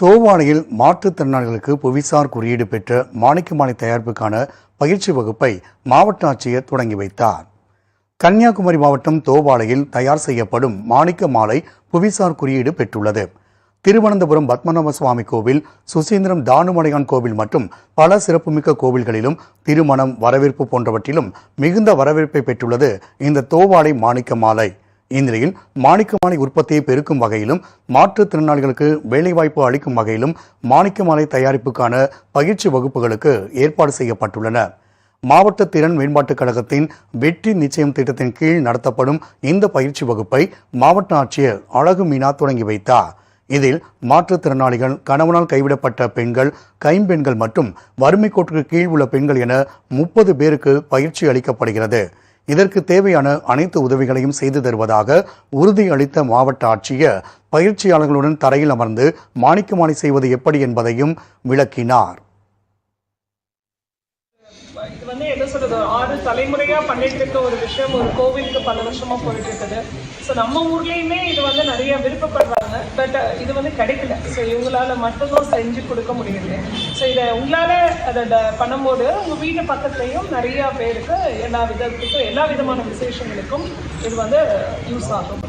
தோவாளையில் மாற்றுத்திறனாளிகளுக்கு புவிசார் குறியீடு பெற்ற மாணிக்கமாலை தயாரிப்புக்கான பயிற்சி வகுப்பை மாவட்ட ஆட்சியர் தொடங்கி வைத்தார். கன்னியாகுமரி மாவட்டம் தோவாளையில் தயார் செய்யப்படும் மாணிக்க மாலை புவிசார் குறியீடு பெற்றுள்ளது. திருவனந்தபுரம் பத்மநாப சுவாமி கோவில் சுசீந்திரம் தானுமலையான் கோவில் மற்றும் பல சிறப்புமிக்க கோவில்களிலும் திருமணம் வரவேற்பு போன்றவற்றிலும் மிகுந்த வரவேற்பை பெற்றுள்ளது இந்த தோவாளை மாணிக்க மாலை. இந்நிலையில் மாணிக்க மாலை உற்பத்தியை பெருக்கும் வகையிலும் மாற்றுத்திறனாளிகளுக்கு வேலைவாய்ப்பு அளிக்கும் வகையிலும் மாணிக்க மாலை தயாரிப்புக்கான பயிற்சி வகுப்புகளுக்கு ஏற்பாடு செய்யப்பட்டுள்ளன. மாவட்ட திறன் மேம்பாட்டுக் கழகத்தின் வெற்றி நிச்சயம் திட்டத்தின் கீழ் நடத்தப்படும் இந்த பயிற்சி வகுப்பை மாவட்ட ஆட்சியர் அழகு மீனா தொடங்கி வைத்தார். இதில் மாற்றுத்திறனாளிகள் கணவனால் கைவிடப்பட்ட பெண்கள் கைம்பெண்கள் மற்றும் வறுமை கோட்டுக்கு கீழ் உள்ள பெண்கள் என முப்பது பேருக்கு பயிற்சி அளிக்கப்படுகிறது. இதற்கு தேவையான அனைத்து உதவிகளையும் செய்து தருவதாக உறுதியளித்த மாவட்ட ஆட்சியர் பயிற்சியாளர்களுடன் தரையில் அமர்ந்து மாணிக்கமாணி செய்வது எப்படி என்பதையும் விளக்கினார். இது வந்து எதை சொல்றது ஆறு தலைமுறையா பண்ணிட்டு இருக்க ஒரு விஷயம் ஒரு கோவிலுக்கு பல வருஷமா போயிட்டு இருக்குது ஸோ நம்ம ஊர்லயுமே இது வந்து நிறைய விருப்பப்படுறாங்க. பட் இது வந்து கிடைக்கல. ஸோ இவங்களால மட்டும்தான் செஞ்சு கொடுக்க முடியுது. ஸோ இதை உங்களால அதை பண்ணும்போது உங்க வீட்டு பக்கத்துலயும் நிறைய பேருக்கு எல்லா விதத்துக்கும் எல்லா விதமான விசேஷங்களுக்கும் இது வந்து யூஸ் ஆகும்.